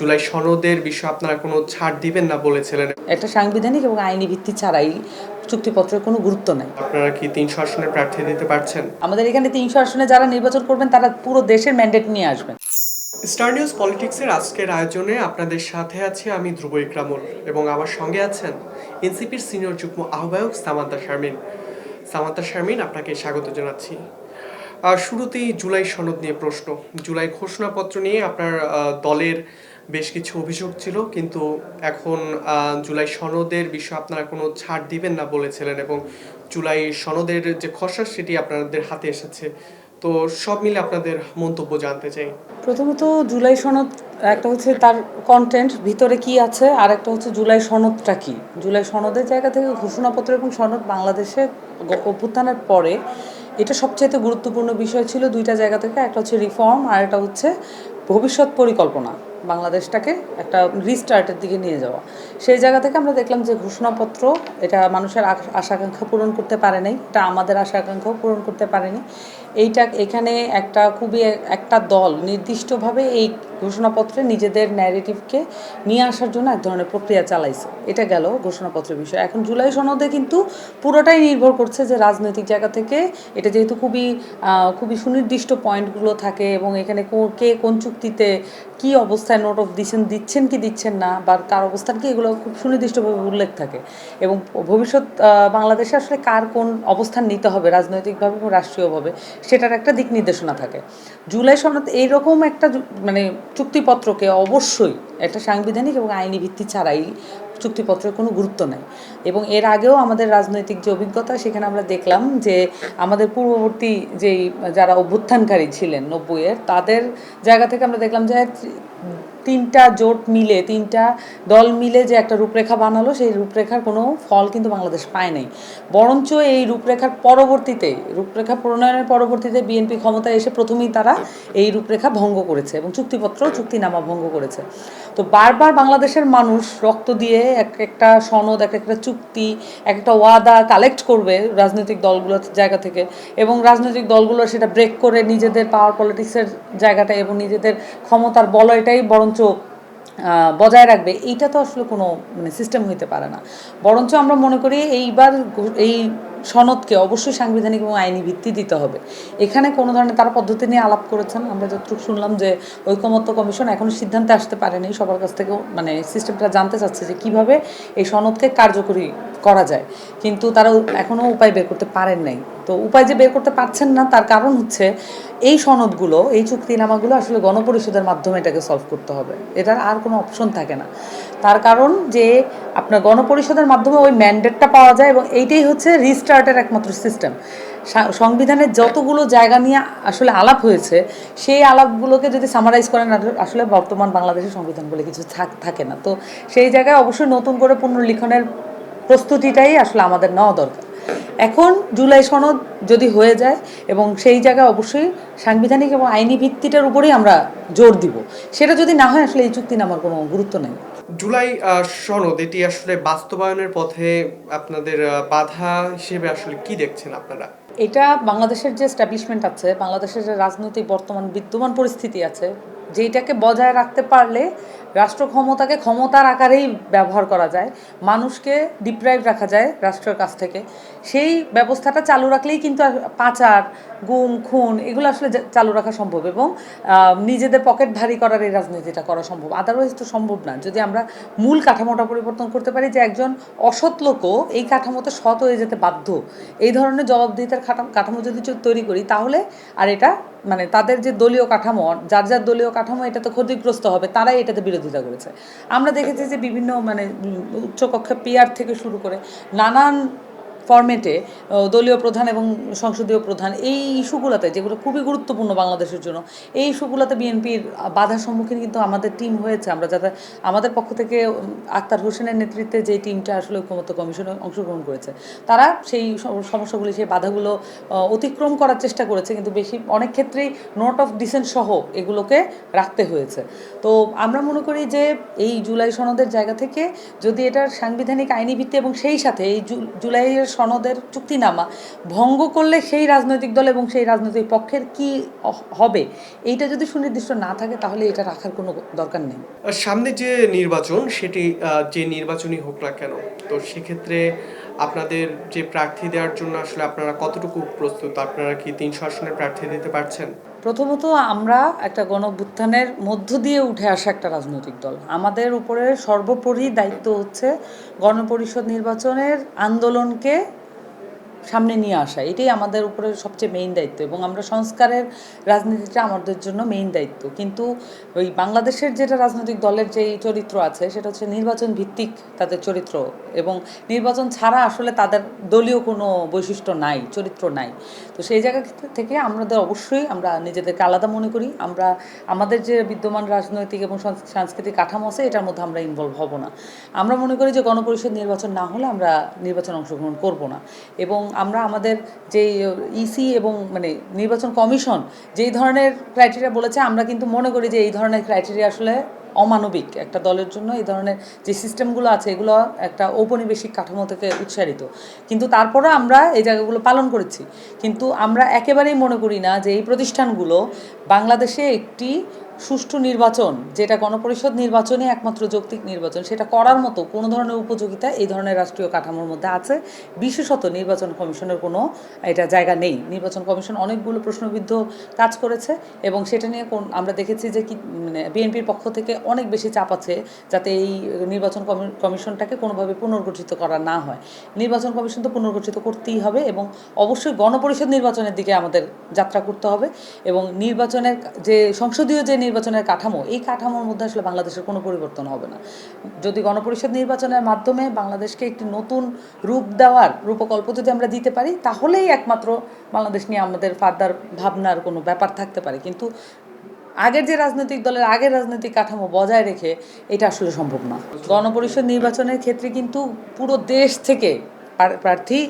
জুলাই সনদের বিষয়ে আপনারা কোনো ছাড় দিবেন না বলেছিলেন? একটা সাংবিধানিক এবং আইনি ভিত্তি ছাড়াই চুক্তিপত্রের কোনো গুরুত্ব নাই। আপনারা কি তিনশো আসনের প্রার্থী দিতে পারছেন? আমাদের এখানে তিনশো আসনে যারা নির্বাচন করবেন তারা পুরো দেশের ম্যান্ডেট নিয়ে আসবেন। স্টার নিউজ পলিটিক্সের আজকের আয়োজনে আপনাদের সাথে আছি আমি ধ্রুব ইকরামুল এবং আমার সঙ্গে আছেন এনসিপির সিনিয়র যুগ্ম আহ্বায়ক সামান্তা শারমিন। সামান্তা শারমিন আপনাকে স্বাগত জানাচ্ছি। আর শুরুতেই জুলাই সনদ নিয়ে প্রশ্ন। জুলাই ঘোষণাপত্র নিয়ে আপনার দলের বেশ কিছু অভিযোগ ছিল, কিন্তু এখন জুলাই সনদের বিষয়ে আপনারা কোনো ছাড় দিবেন না বলেছিলেন এবং জুলাই সনদের যে খসড়া সেটি আপনাদের হাতে এসেছে। তো সব মিলে আপনাদের মন্তব্য জানতে চাই। প্রথমত জুলাই সনদ, একটা হচ্ছে তার কন্টেন্ট ভিতরে কি আছে আর একটা হচ্ছে জুলাই সনদটা কি? জুলাই সনদের জায়গা থেকে ঘোষণাপত্র এবং সনদ বাংলাদেশে অভ্যুত্থানের পরে এটা সবচাইতে গুরুত্বপূর্ণ বিষয় ছিল দুইটা জায়গা থেকে, একটা হচ্ছে রিফর্ম আর একটা হচ্ছে ভবিষ্যৎ পরিকল্পনা। বাংলাদেশটাকে একটা রিস্টার্টের দিকে নিয়ে যাওয়া। সেই জায়গা থেকে আমরা দেখলাম যে ঘোষণাপত্র, এটা মানুষের আশা আকাঙ্ক্ষা পূরণ করতে পারে নাই, এটা আমাদের আশা আকাঙ্ক্ষাও পূরণ করতে পারেনি। এইটা এখানে একটা খুবই একটা দল নির্দিষ্টভাবে এই ঘোষণাপত্রে নিজেদের ন্যারেটিভকে নিয়ে আসার জন্য এক ধরনের প্রক্রিয়া চালাইছে। এটা গেল ঘোষণাপত্রের বিষয়। এখন জুলাই সনদে কিন্তু পুরোটাই নির্ভর করছে যে রাজনৈতিক জায়গা থেকে এটা যেহেতু খুবই খুবই সুনির্দিষ্ট পয়েন্টগুলো থাকে এবং এখানে কো- কোন চুক্তিতে কি অবস্থায় নোট অফ দিচ্ছেন দিচ্ছেন কি দিচ্ছেন না বা কার অবস্থান কি এগুলো খুব সুনির্দিষ্টভাবে উল্লেখ থাকে। এবং ভবিষ্যৎ বাংলাদেশে আসলে কার কোন অবস্থান নিতে হবে রাজনৈতিকভাবে এবং রাষ্ট্রীয়ভাবে সেটার একটা দিক নির্দেশনা থাকে। জুলাই সনদ এইরকম একটা মানে চুক্তিপত্রকে অবশ্যই একটা সাংবিধানিক এবং আইনি ভিত্তি ছাড়াই চুক্তিপত্রের কোনো গুরুত্ব নেই। এবং এর আগেও আমাদের রাজনৈতিক যে অভিজ্ঞতা, সেখানে আমরা দেখলাম যে আমাদের পূর্ববর্তী যেই যারা অভ্যুত্থানকারী ছিলেন নব্বইয়ের, তাদের জায়গা থেকে আমরা দেখলাম যে তিনটা জোট মিলে, তিনটা দল মিলে যে একটা রূপরেখা বানালো, সেই রূপরেখার কোনো ফল কিন্তু বাংলাদেশ পায় নাই। বরঞ্চ এই রূপরেখার পরবর্তীতে, রূপরেখা প্রণয়নের পরবর্তীতে বিএনপি ক্ষমতায় এসে প্রথমেই তারা এই রূপরেখা ভঙ্গ করেছে এবং চুক্তিপত্র, চুক্তিনামা ভঙ্গ করেছে। তো বারবার বাংলাদেশের মানুষ রক্ত দিয়ে এক একটা সনদ, এক একটা চুক্তি, এক একটা ওয়াদা কালেক্ট করবে রাজনৈতিক দলগুলোর জায়গা থেকে এবং রাজনৈতিক দলগুলো সেটা ব্রেক করে নিজেদের পাওয়ার পলিটিক্সের জায়গাটা এবং নিজেদের ক্ষমতার বলয়টাই বরঞ্চ আহ, বজায় রাখবে এইটা তো আসলে কোনো মানে সিস্টেম হইতে পারে না। বরঞ্চ আমরা মনে করি এইবার এই সনদকে অবশ্যই সাংবিধানিক এবং আইনি ভিত্তি দিতে হবে। এখানে কোনো ধরনের তারা পদ্ধতি নিয়ে আলাপ করেছেন। আমরা যতটুকু শুনলাম যে ঐকমত্য কমিশন এখনও সিদ্ধান্তে আসতে পারেনি। সবার কাছ থেকেও মানে সিস্টেমটা জানতে চাচ্ছে যে কীভাবে এই সনদকে কার্যকরী করা যায়। কিন্তু তারা এখনও উপায় বের করতে পারেন নাই। তো উপায় যে বের করতে পারছেন না, তার কারণ হচ্ছে এই সনদগুলো, এই চুক্তিনামাগুলো আসলে গণপরিষদের মাধ্যমে এটাকে সলভ করতে হবে। এটার আর কোনো অপশন থাকে না। তার কারণ যে আপনার গণপরিষদের মাধ্যমে ওই ম্যান্ডেটটা পাওয়া যায় এবং এইটাই হচ্ছে রিস্টার্টের একমাত্র সিস্টেম সংবিধানের যতগুলো জায়গা নিয়ে আসলে আলাপ হয়েছে, সেই আলাপগুলোকে যদি সামারাইজ করেন আসলে বর্তমান বাংলাদেশের সংবিধান বলে কিছু থাক- থাকে না। তো সেই জায়গায় অবশ্যই নতুন করে পুনর্লিখনের প্রস্তুতিটাই আসলে আমাদের নেওয়া দরকার। এখন জুলাই সনদ যদি হয়ে যায় এবং সেই জায়গায় অবশ্যই সাংবিধানিক এবং আইনি ভিত্তিটার উপরেই আমরা জোর দিব। সেটা যদি না হয় আসলে এই চুক্তি নামার কোনো গুরুত্ব নেই। জুলাই সনদ এটি আসলে বাস্তবায়নের পথে আপনাদের বাধা হিসেবে আসলে কি দেখছেন আপনারা? এটা বাংলাদেশের যে স্ট্যাবলিশমেন্ট আছে বাংলাদেশের যে রাজনৈতিক বর্তমান বিদ্যমান পরিস্থিতি আছে যেইটাকে বজায় রাখতে পারলে রাষ্ট্র ক্ষমতাকে ক্ষমতার আকারেই ব্যবহার করা যায়, মানুষকে ডিপ্রাইভ রাখা যায় রাষ্ট্রের কাছ থেকে। সেই ব্যবস্থাটা চালু রাখলেই কিন্তু পাচার, গুম, খুন এগুলো আসলে চালু রাখা সম্ভব এবং নিজেদের পকেট ভারী করার এই রাজনীতিটা করা সম্ভব। আদারওয়াইজ তো সম্ভব না। যদি আমরা মূল কাঠামোটা পরিবর্তন করতে পারি যে একজন অসৎ লোকও এই কাঠামোতে সৎ হয়ে যেতে বাধ্য, এই ধরনের জবাবদিহিতার কাঠামো যদি তৈরি করি তাহলে আর এটা মানে তাদের যে দলীয় কাঠামো, যার যার দলীয় কাঠামো এটাতে ক্ষতিগ্রস্ত হবে, তারাই এটাতে বিরোধিতা করেছে। আমরা দেখেছি যে বিভিন্ন মানে উচ্চকক্ষে পিয়ার থেকে শুরু করে নানান ফরম্যাটে দলীয় প্রধান এবং সংসদীয় প্রধান, এই ইস্যুগুলোতে, যেগুলো খুবই গুরুত্বপূর্ণ বাংলাদেশের জন্য, এই ইস্যুগুলোতে বিএনপির বাধার সম্মুখীন কিন্তু আমাদের টিম হয়েছে। আমরা যাতে, আমাদের পক্ষ থেকে আক্তার হোসেনের নেতৃত্বে যে টিমটা আসলে ঐক্যমত্য কমিশনে অংশগ্রহণ করেছে, তারা সেই সম- সমস্যাগুলি, সেই বাধাগুলো অতিক্রম করার চেষ্টা করেছে, কিন্তু বেশি, অনেক ক্ষেত্রেই নোট অফ ডিসেন্ট সহ এগুলোকে রাখতে হয়েছে। তো আমরা মনে করি যে, এই জুলাই সনদের জায়গা থেকে যদি এটার সাংবিধানিক আইনি ভিত্তি এবং সেই সাথে এই জুলাইয়ের সনদের চুক্তিনামা। ভঙ্গ করলে সেই রাজনৈতিক দল এবং সেই রাজনৈতিক পক্ষের কি হবে? এইটা যদি সুনির্দিষ্ট না থাকে, তাহলে এটা রাখার কোনো দরকার নেই। সামনে যে নির্বাচন, সেটি যে নির্বাচনই হোক না কেন, তো সেক্ষেত্রে আপনাদের যে প্রার্থী দেওয়ার জন্য আসলে আপনারা কতটুকু প্রস্তুত? আপনারা কি তিনশো আসনের প্রার্থী দিতে পারছেন? প্রথমত আমরা একটা গণভ্যুত্থানের মধ্য দিয়ে উঠে আসা একটা রাজনৈতিক দল। আমাদের উপরে সর্বোপরি দায়িত্ব হচ্ছে গণপরিষদ নির্বাচনের আন্দোলনকে সামনে নিয়ে আসা, এটাই আমাদের উপরে সবচেয়ে মেইন দায়িত্ব এবং আমরা সংস্কারের রাজনীতিটা আমাদের জন্য মেইন দায়িত্ব। কিন্তু ওই বাংলাদেশের যেটা রাজনৈতিক দলের যেই চরিত্র আছে, সেটা হচ্ছে নির্বাচন ভিত্তিক তাদের চরিত্র এবং নির্বাচন ছাড়া আসলে তাদের দলীয় কোনো বৈশিষ্ট্য নাই, চরিত্র নাই। তো সেই জায়গা থেকে আমাদের অবশ্যই আমরা নিজেদেরকে আলাদা মনে করি। আমরা, আমাদের যে বিদ্যমান রাজনৈতিক এবং সাংস্কৃতিক কাঠামো আছে, এটার মধ্যে আমরা ইনভলভ হব না। আমরা মনে করি যে গণপরিষদ নির্বাচন না হলে আমরা নির্বাচন অংশগ্রহণ করব না। এবং আমরা আমাদের যেই ইসি এবং মানে নির্বাচন কমিশন যেই ধরনের ক্রাইটেরিয়া বলেছে, আমরা কিন্তু মনে করি যে এই ধরনের ক্রাইটেরিয়া আসলে অমানবিক। একটা দলের জন্য এই ধরনের যে সিস্টেমগুলো আছে, এগুলো একটা ঔপনিবেশিক কাঠামো থেকে উৎসারিত। কিন্তু তারপরে আমরা এই জায়গাগুলো পালন করেছি। কিন্তু আমরা একেবারেই মনে করি না যে এই প্রতিষ্ঠানগুলো বাংলাদেশে একটি সুষ্ঠু নির্বাচন, যেটা গণপরিষদ নির্বাচনে একমাত্র যৌক্তিক নির্বাচন, সেটা করার মতো কোনো ধরনের উপযোগিতা এই ধরনের রাষ্ট্রীয় কাঠামোর মধ্যে আছে। বিশেষত নির্বাচন কমিশনের কোনো এটা জায়গা নেই। নির্বাচন কমিশন অনেকগুলো প্রশ্নবিদ্ধ কাজ করেছে এবং সেটা নিয়ে কোন আমরা দেখেছি যে কি মানে বিএনপির পক্ষ থেকে অনেক বেশি চাপ আছে যাতে এই নির্বাচন কমিশনটাকে কোনোভাবে পুনর্গঠিত করা না হয়। নির্বাচন কমিশন তো পুনর্গঠিত করতেই হবে এবং অবশ্যই গণপরিষদ নির্বাচনের দিকে আমাদের যাত্রা করতে হবে এবং নির্বাচনের যে সংসদীয় যে নির্বাচনের কাঠামো, এই কাঠামোর মধ্যে আসলে বাংলাদেশের কোনো পরিবর্তন হবে না। যদি গণপরিষদ নির্বাচনের মাধ্যমে বাংলাদেশকে একটি নতুন রূপ দেওয়ার রূপকল্প যদি আমরা দিতে পারি, তাহলেই একমাত্র বাংলাদেশ নিয়ে আমাদের ফার্দার ভাবনার কোনো ব্যাপার থাকতে পারে। কিন্তু আগের যে রাজনৈতিক দলের আগের রাজনৈতিক কাঠামো বজায় রেখে এটা আসলে সম্ভব না। গণপরিষদ নির্বাচনের ক্ষেত্রে কিন্তু পুরো দেশ থেকে প্রার্থী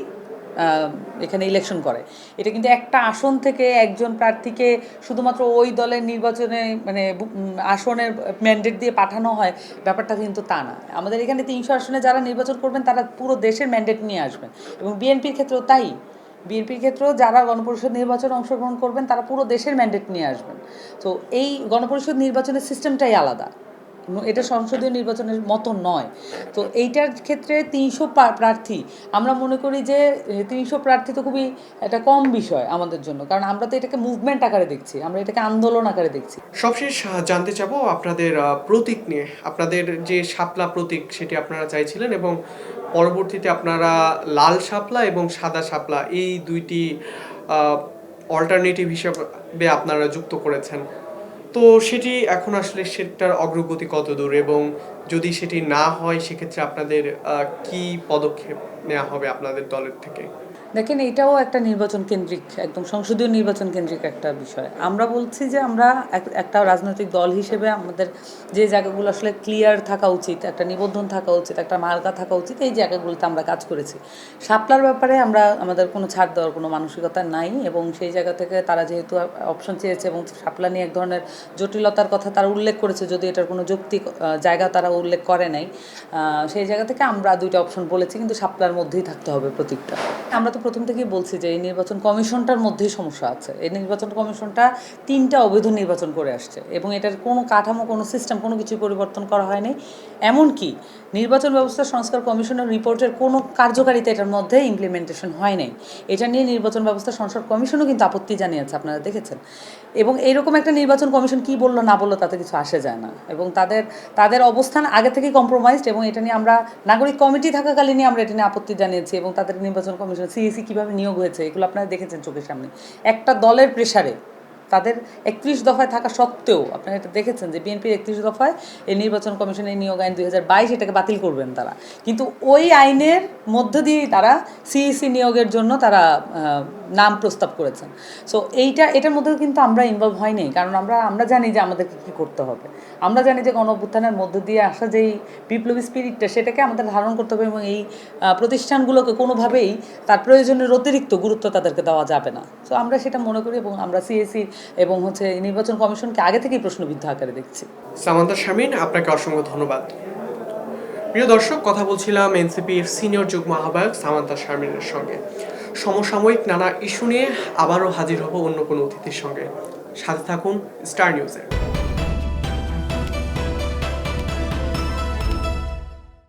এখানে ইলেকশন করে। এটা কিন্তু একটা আসন থেকে একজন প্রার্থীকে শুধুমাত্র ওই দলের নির্বাচনে মানে আসনের ম্যান্ডেট দিয়ে পাঠানো হয়, ব্যাপারটা কিন্তু তা না। আমাদের এখানে তিনশো আসনে যারা নির্বাচন করবেন, তারা পুরো দেশের ম্যান্ডেট নিয়ে আসবেন। এবং বিএনপির ক্ষেত্রেও তাই। বিএনপির ক্ষেত্রেও যারা গণপরিষদ নির্বাচনে অংশগ্রহণ করবেন, তারা পুরো দেশের ম্যান্ডেট নিয়ে আসবেন। তো এই গণপরিষদ নির্বাচনের সিস্টেমটাই আলাদা। এটা সংসদীয় নির্বাচনের মতো নয়। তো এইটার ক্ষেত্রে তিনশো প্রার্থী। আমরা মনে করি যে তিনশো প্রার্থী তো খুবই একটা কম বিষয় আমাদের জন্য। কারণ আমরা তো এটাকে মুভমেন্ট আকারে দেখছি, আমরা এটাকে আন্দোলন আকারে দেখছি। সবশেষ জানতে চাবো আপনাদের প্রতীক নিয়ে। আপনাদের যে শাপলা প্রতীক সেটি আপনারা চাইছিলেন এবং পরবর্তীতে আপনারা লাল শাপলা এবং সাদা শাপলা, এই দুইটি অল্টারনেটিভ হিসাবে আপনারা যুক্ত করেছেন। তো সেটি এখন আসলে সেটার অগ্রগতি কত দূর এবং যদি সেটি না হয়, সেক্ষেত্রে আপনাদের কি পদক্ষেপ নেওয়া হবে আপনাদের দলের থেকে? দেখেন, এটাও একটা নির্বাচন কেন্দ্রিক, একদম সংসদীয় নির্বাচন কেন্দ্রিক একটা বিষয়। আমরা বলছি যে আমরা এক- একটা রাজনৈতিক দল হিসেবে আমাদের যে জায়গাগুলো আসলে ক্লিয়ার থাকা উচিত, একটা নিবন্ধন থাকা উচিত, একটা মার্কা থাকা উচিত, এই জায়গাগুলোতে আমরা কাজ করেছি। শাপলার ব্যাপারে আমরা, আমাদের কোনো ছাড় দেওয়ার কোনো মানসিকতা নাই এবং সেই জায়গা থেকে তারা যেহেতু অপশন চেয়েছে এবং শাপলা নিয়ে এক ধরনের জটিলতার কথা তারা উল্লেখ করেছে, যদি এটার কোনো যৌক্তিক জায়গা তারা উল্লেখ করে নাই সেই জায়গা থেকে আমরা দুইটা অপশন বলেছি, কিন্তু শাপলার মধ্যেই থাকতে হবে প্রতীকটা। আমরা তো প্রথম থেকেই বলছি যে এই নির্বাচন কমিশনটার মধ্যেই সমস্যা আছে। এই নির্বাচন কমিশনটা তিনটা অবৈধ নির্বাচন করে আসছে এবং এটার কোনো কাঠামো, কোনো সিস্টেম, কোনো কিছু পরিবর্তন করা হয়নি। এমনকি নির্বাচন ব্যবস্থা সংস্কার কমিশনের রিপোর্টের কোনো কার্যকারিতা এটার মধ্যে ইমপ্লিমেন্টেশন হয় নাই। এটা নিয়ে নির্বাচন ব্যবস্থা সংস্কার কমিশনও কিন্তু আপত্তি জানিয়েছে, আপনারা দেখেছেন। এবং এইরকম একটা নির্বাচন কমিশন কি বলল, না বলল, তাতে কিছু আসে যায় না। এবং তাদের তাদের অবস্থান আগে থেকেই কম্প্রোমাইজড এবং এটা নিয়ে আমরা নাগরিক কমিটি থাকাকালীনই আমরা এটা নিয়ে আপত্তি জানিয়েছি এবং তাদের নির্বাচন কমিশন সিএসি কীভাবে নিয়োগ হয়েছে এগুলো আপনারা দেখেছেন চোখের সামনে। একটা দলের প্রেসারে তাদের একত্রিশ দফায় থাকা সত্ত্বেও, আপনারা এটা দেখেছেন যে বিএনপির একত্রিশ দফায় এই নির্বাচন কমিশনের নিয়োগ আইন দুই হাজার বাইশ এটাকে বাতিল করবেন তারা। কিন্তু ওই আইনের মধ্য দিয়েই তারা সিইসি নিয়োগের জন্য তারা নাম প্রস্তাব করেছেন। সো এইটা, এটার মধ্যে কিন্তু আমরা ইনভলভ হয়নি, কারণ আমরা আমরা জানি যে আমাদেরকে কী করতে হবে। আমরা জানি যে গণ অভ্যুত্থানের মধ্য দিয়ে আসা যেই বিপ্লবী স্পিরিটটা সেটাকে আমাদের ধারণ করতে হবে এবং এই প্রতিষ্ঠানগুলোকে কোনোভাবেই তার প্রয়োজনের অতিরিক্ত গুরুত্ব তাদেরকে দেওয়া যাবে না। সো আমরা সেটা মনে করি এবং আমরা সিএসি এবং হচ্ছে নির্বাচন কমিশনকে আগে থেকেই প্রশ্নবিদ্ধ আকারে দেখছি। সামান্তা শামীন আপনাকে অসংখ্য ধন্যবাদ। প্রিয় দর্শক, কথা বলছিলাম এনসিপির সিনিয়র যুগ্ম আহ্বায়ক সামান্তা শারমিনের সঙ্গে। সমসাময়িক নানা ইস্যু নিয়ে আবারও হাজির হব অন্য কোনো অতিথির সঙ্গে। সাথে থাকুন স্টার নিউজে।